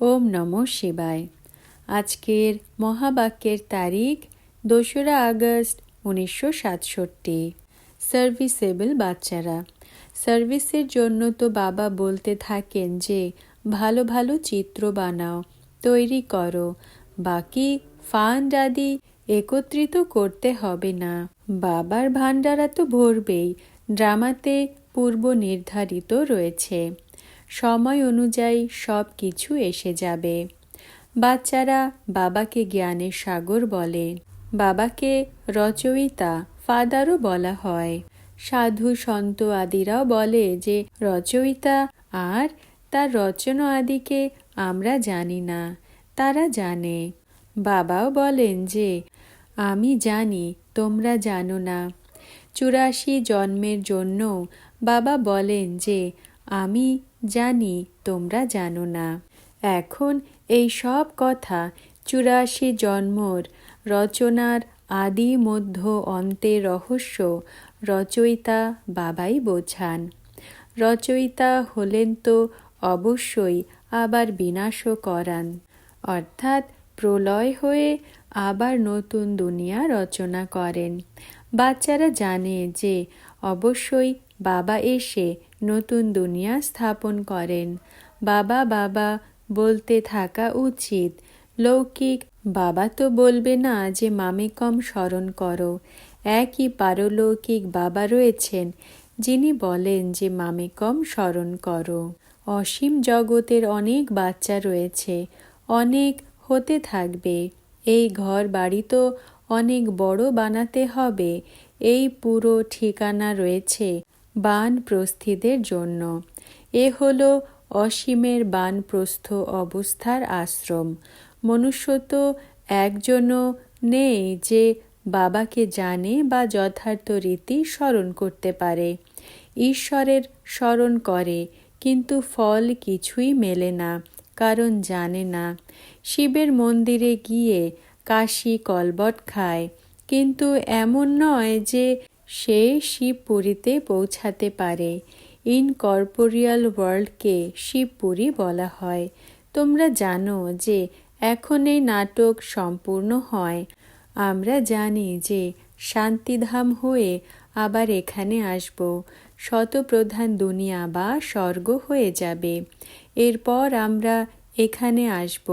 ওম নম শিবায়। আজকের মহাবাক্যের তারিখ দোসরা আগস্ট উনিশশো সাতষট্টি। সার্ভিসেবল বাচ্চারা, সার্ভিসের জন্য তো বাবা বলতে থাকেন যে, ভালো ভালো চিত্র বানাও, তৈরি করো, বাকি ফান্ড আদি একত্রিত করতে হবে না। বাবার ভান্ডারা তো ভরবেই, ড্রামাতে পূর্ব নির্ধারিত রয়েছে। সময় অনুযায়ী সব কিছু এসে যাবে। বাচ্চারা বাবাকে জ্ঞানের সাগর বলে। বাবাকে রচয়িতা, ফাদারও বলা হয়। সাধু সন্ত আদিরাও বলে যে, রচয়িতা আর তার রচনা আদিকে আমরা জানি না, তারা জানে। বাবাও বলেন যে, আমি জানি, তোমরা জানো না। চুরাশি জন্মের জন্য বাবা বলেন যে আমি জানি, তোমরা জানো না। এখন এই সব কথা চুরাশি জন্মর রচনার আদি মধ্য অন্তের রহস্য রচয়িতা বাবাই বোঝান। রচয়িতা হলেন তো অবশ্যই আবার বিনাশও করান। অর্থাৎ প্রলয় হয়ে আবার নতুন দুনিয়া রচনা করেন। বাচ্চারা জানে যে অবশ্যই বাবা এসে নতুন দুনিয়া স্থাপন করেন। বাবা বাবা, বলতে থাকা উচিত। লৌকিক বাবা তো বলবে না যে মামে কম স্মরণ করো। একই পারলৌকিক বাবা রয়েছেন, যিনি বলেন যে মামে কম স্মরণ করো। অসীম জগতের অনেক বাচ্চা রয়েছে, অনেক হতে থাকবে। এই ঘর বাড়ি তো অনেক বড় বানাতে হবে। এই পুরো ঠিকানা রয়েছে। বানপ্রস্থিদের জন্য। এ হল অসীমের বানপ্রস্থ অবস্থার আশ্রম। মনুষ্য তো একজনও নেই যে বাবাকে জানে বা যথার্থ রীতি স্মরণ করতে পারে। ঈশ্বরের স্মরণ করে, কিন্তু ফল কিছুই মেলে না, কারণ জানে না। শিবের মন্দিরে গিয়ে কাশি কলবট খায়, কিন্তু এমন নয় যে সে শিবপুরীতে পৌঁছাতে পারে। ইনকর্পোরিয়াল ওয়ার্ল্ডকে শিবপুরী বলা হয়। তোমরা জানো যে এখন এই নাটক সম্পূর্ণ হয়। আমরা জানি যে শান্তিধাম হয়ে আবার এখানে আসব। শতপ্রধান দুনিয়া বা স্বর্গ হয়ে যাবে। এরপর আমরা এখানে আসব।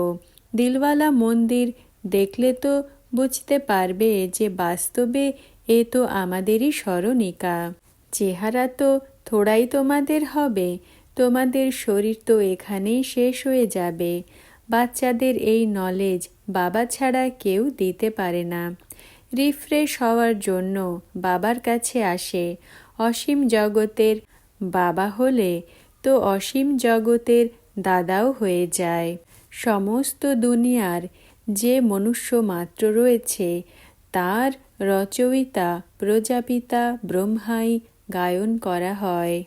দিলওয়ালা মন্দির দেখলে তো বুঝতে পারবে যে বাস্তবে এ তো আমাদেরই স্মরণিকা। চেহারা তো থোড়াই তোমাদের হবে, তোমাদের শরীর তো এখানেই শেষ হয়ে যাবে। বাচ্চাদের এই নলেজ বাবা ছাড়া কেউ দিতে পারে না। রিফ্রেশ হওয়ার জন্য বাবার কাছে আসে, অসীম জগতের বাবা হলে তো অসীম জগতের দাদাও হয়ে যায়। সমস্ত দুনিয়ার যে মনুষ্য মাত্র রয়েছে, তার রচয়িতা, প্রজাপিতা, ব্রহ্মাই গায়ন করা হয়।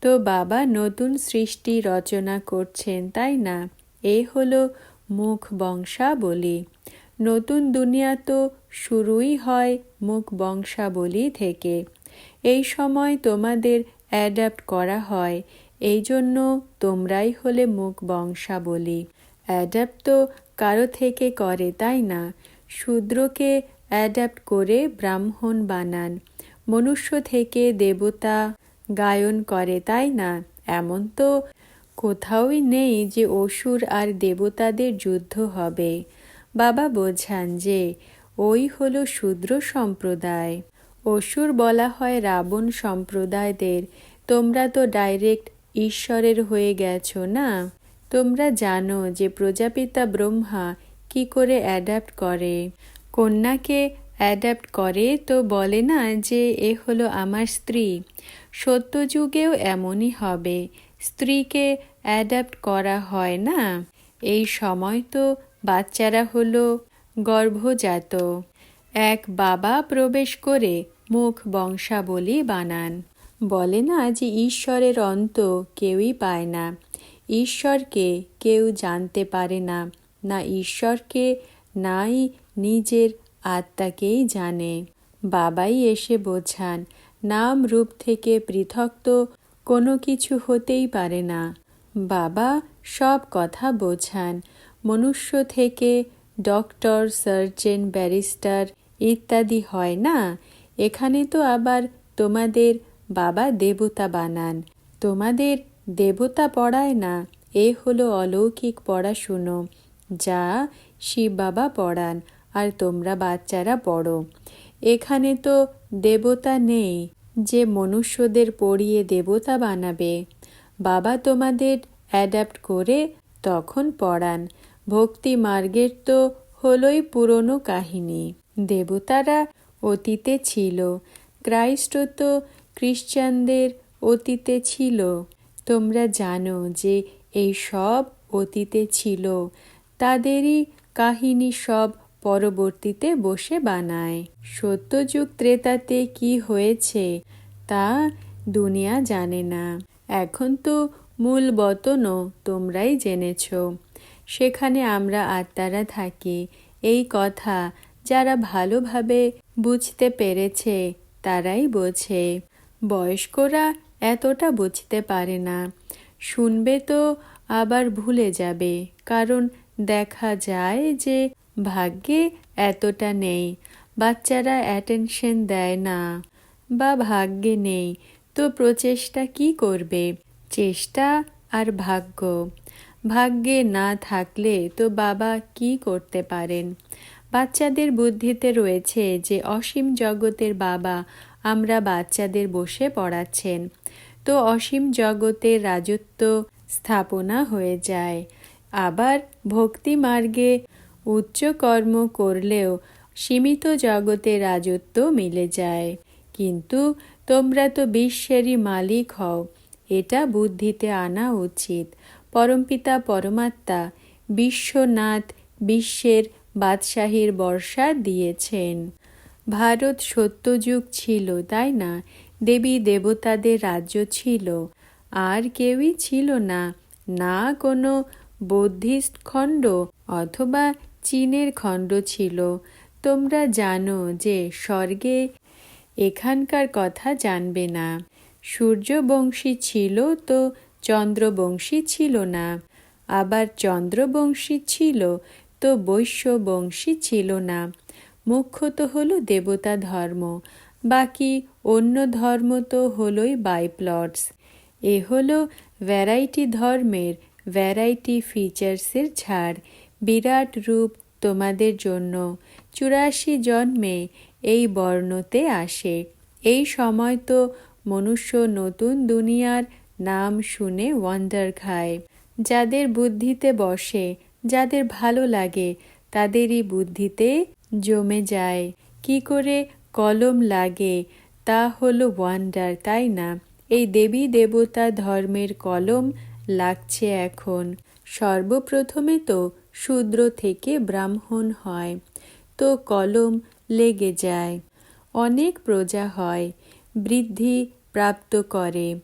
তো বাবা নতুন সৃষ্টি রচনা করছেন, তাই না? এ হলো মুখ বংশাবলী নতুন দুনিয়া তো শুরুই হয় মুখ বংশাবলী থেকে। এই সময় তোমাদের অ্যাডাপ্ট করা হয়, এই জন্য তোমরাই হলে মুখ বংশাবলী অ্যাডাপ্ট তো কারও থেকে করে, তাই না? শূদ্রকে অ্যাডাপ্ট করে ব্রাহ্মণ বানান। মনুষ্য থেকে দেবতা গায়ন করে, তাই না? এমন তো কোথাওই নেই যে অসুর আর দেবতাদের যুদ্ধ হবে। বাবা বোঝান যে ওই হলো শূদ্র সম্প্রদায়। অসুর বলা হয় রাবণ সম্প্রদায়দের। তোমরা তো ডাইরেক্ট ঈশ্বরের হয়ে গেছো, না? তোমরা জানো যে প্রজাপিতা ব্রহ্মা কি করে অ্যাডাপ্ট করে। কন্যাকে অ্যাডাপ্ট করে, তো বলে না যে এ হলো আমার স্ত্রী। সত্যযুগেও এমনই হবে। স্ত্রীকে অ্যাডাপ্ট করা হয় না। এই সময় তো বাচ্চারা হলো গর্ভজাত। এক বাবা প্রবেশ করে মুখ বংশাবলী বানান। বলে না যে ঈশ্বরের অন্ত কেউই পায় না। ঈশ্বরকে কেউ জানতে পারে না। না ঈশ্বরকে নাই নিজের আত্মাকেই জানে। বাবাই এসে বোঝান, নাম রূপ থেকে পৃথক তো কোনো কিছু হতেই পারে না। বাবা সব কথা বোঝান, মনুষ্য থেকে ডক্টর, সার্জেন, ব্যারিস্টার ইত্যাদি হয় না? এখানে তো আবার তোমাদের বাবা দেবতা বানান, তোমাদের দেবতা পড়ায় না? এ হলো অলৌকিক পড়াশুনো। যা শিব বাবা পড়ান আর তোমরা বাচ্চারা পড়ো। এখানে তো দেবতা নেই, যে মনুষ্যদের পড়িয়ে দেবতা বানাবে। বাবা তোমাদের অ্যাডাপ্ট করে তখন পড়ান। ভক্তি মার্গের তো হলোই পুরনো কাহিনী। দেবতারা অতীতে ছিল, ক্রাইস্ট তো খ্রিশ্চানদের অতীতে ছিল। তোমরা জানো যে এই সব অতীতে ছিল। তাদেরই কাহিনী সব পরবর্তীতে বসে বানায়। সত্যযুগ ত্রেতাতে কি হয়েছে, তা দুনিয়া জানে না। এখন তো মূল বতনও তোমরাই জেনেছ। সেখানে আমরা আত্মারা থাকি। এই কথা যারা ভালোভাবে বুঝতে পেরেছে, তারাই বোঝে। বয়স্করা এতটা বুঝতে পারে না। শুনবে তো আবার ভুলে যাবে, কারণ দেখা যায় যে ভাগ্যে এতটা নেই। বাচ্চারা অ্যাটেনশন দেয় না বা ভাগ্যে নেই। তো প্রচেষ্টা কি করবে? চেষ্টা আর ভাগ্য। ভাগ্যে না থাকলে তো বাবা কি করতে পারেন? বাচ্চাদের বুদ্ধিতে রয়েছে যে অসীম জগতের বাবা আমরা বাচ্চাদের বসে পড়াচ্ছেন। তো অসীম জগতের রাজত্ব স্থাপনা হয়ে যায়। আবার ভক্তি মার্গে উচ্চ কর্ম করলেও সীমিত জগতে রাজত্ব মিলে যায়। কিন্তু তোমরা তো বিশ্বেরই মালিক হও, এটা বুদ্ধিতে আনা উচিত। পরমপিতা পরমাত্মা বিশ্বনাথ বিশ্বের বাদশাহীর বর্ষা দিয়েছেন। ভারত সত্যযুগ ছিল, তাই না? দেবী দেবতাদের রাজ্য ছিল। আর কেউই ছিল না না কোনো বৌদ্ধিস্ট খণ্ড অথবা চীনের খণ্ড ছিল। তোমরা জানো যে স্বর্গে এখানকার কথা জানবে না। সূর্যবংশী ছিল তো চন্দ্রবংশী ছিল না। আবার চন্দ্রবংশী ছিল তো বৈশ্যবংশী ছিল না। মুখ্যত হলো দেবতা ধর্ম, বাকি অন্য ধর্ম তো হলোই বাইপ্লটস এ হলো ভ্যারাইটি ধর্মের ভ্যারাইটি ফিচার্সের ছাড়। বিরাট রূপ তোমাদের জন্য। চুরাশি জন্মে এই বর্ণতে আসে। এই সময় তো মনুষ্য নতুন দুনিয়ার নাম শুনে ওয়ান্ডার খায়। যাদের বুদ্ধিতে বসে, যাদের ভালো লাগে, তাদেরই বুদ্ধিতে জমে যায়। কি করে কলম লাগে, তা হলো ওয়ান্ডার তাই না? এই দেবী দেবতা ধর্মের কলম লাগছে এখন। সর্বপ্রথমে তো শূদ্র থেকে ব্রাহ্মণ হয়, তো কলম লেগে যায়। অনেক প্রজা হয়, বৃদ্ধি প্রাপ্ত করে।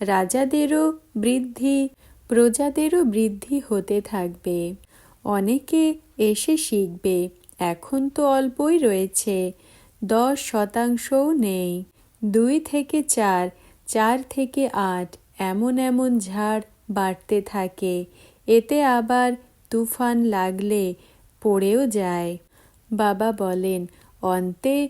রাজাদেরও বৃদ্ধি, প্রজাদেরও বৃদ্ধি হতে থাকবে। অনেকে এসে শিখবে, এখন তো অল্পই রয়েছে, দশ শতাংশও নেই। দুই থেকে চার চার থেকে আট, এমন এমন ঝাড় বাড়তে থাকে। এতে আবার তুফান লাগলে পড়েও যায়। বাবা বলেন, অন্তে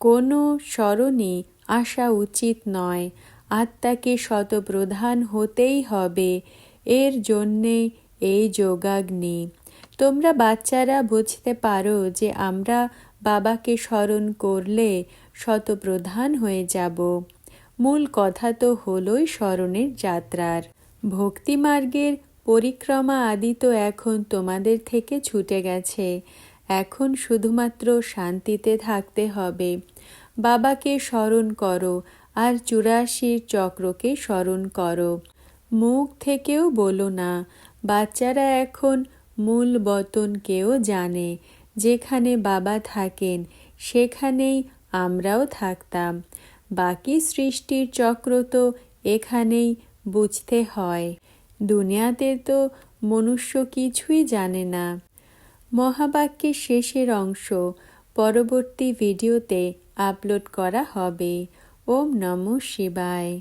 কোনো স্মরণই আসা উচিত নয়। আত্মাকে শতপ্রধান হতেই হবে। এর জন্যে এই যোগাগ্নি। তোমরা বাচ্চারা বুঝতে পারো যে আমরা বাবাকে স্মরণ করলে শতপ্রধান হয়ে যাব। মূল কথা তো হলোই স্মরণের যাত্রার। ভক্তিমার্গের পরিক্রমা আদি তো এখন তোমাদের থেকে ছুটে গেছে। এখন শুধুমাত্র শান্তিতে থাকতে হবে। বাবাকে স্মরণ করো আর চুরাশির চক্রকে স্মরণ করো। মুখ থেকেও বলো না, বাচ্চারা এখন মূল বতনকেও জানে। যেখানে বাবা থাকেন, সেখানেই আমরাও থাকতাম। বাকি সৃষ্টির চক্র তো এখানেই বুঝতে হয়। দুনিয়াতে তো মনুষ্য কিছুই জানে না। মহাবাক্যের শেষের অংশ পরবর্তী ভিডিওতে আপলোড করা হবে। ওম নমঃ শিবায়।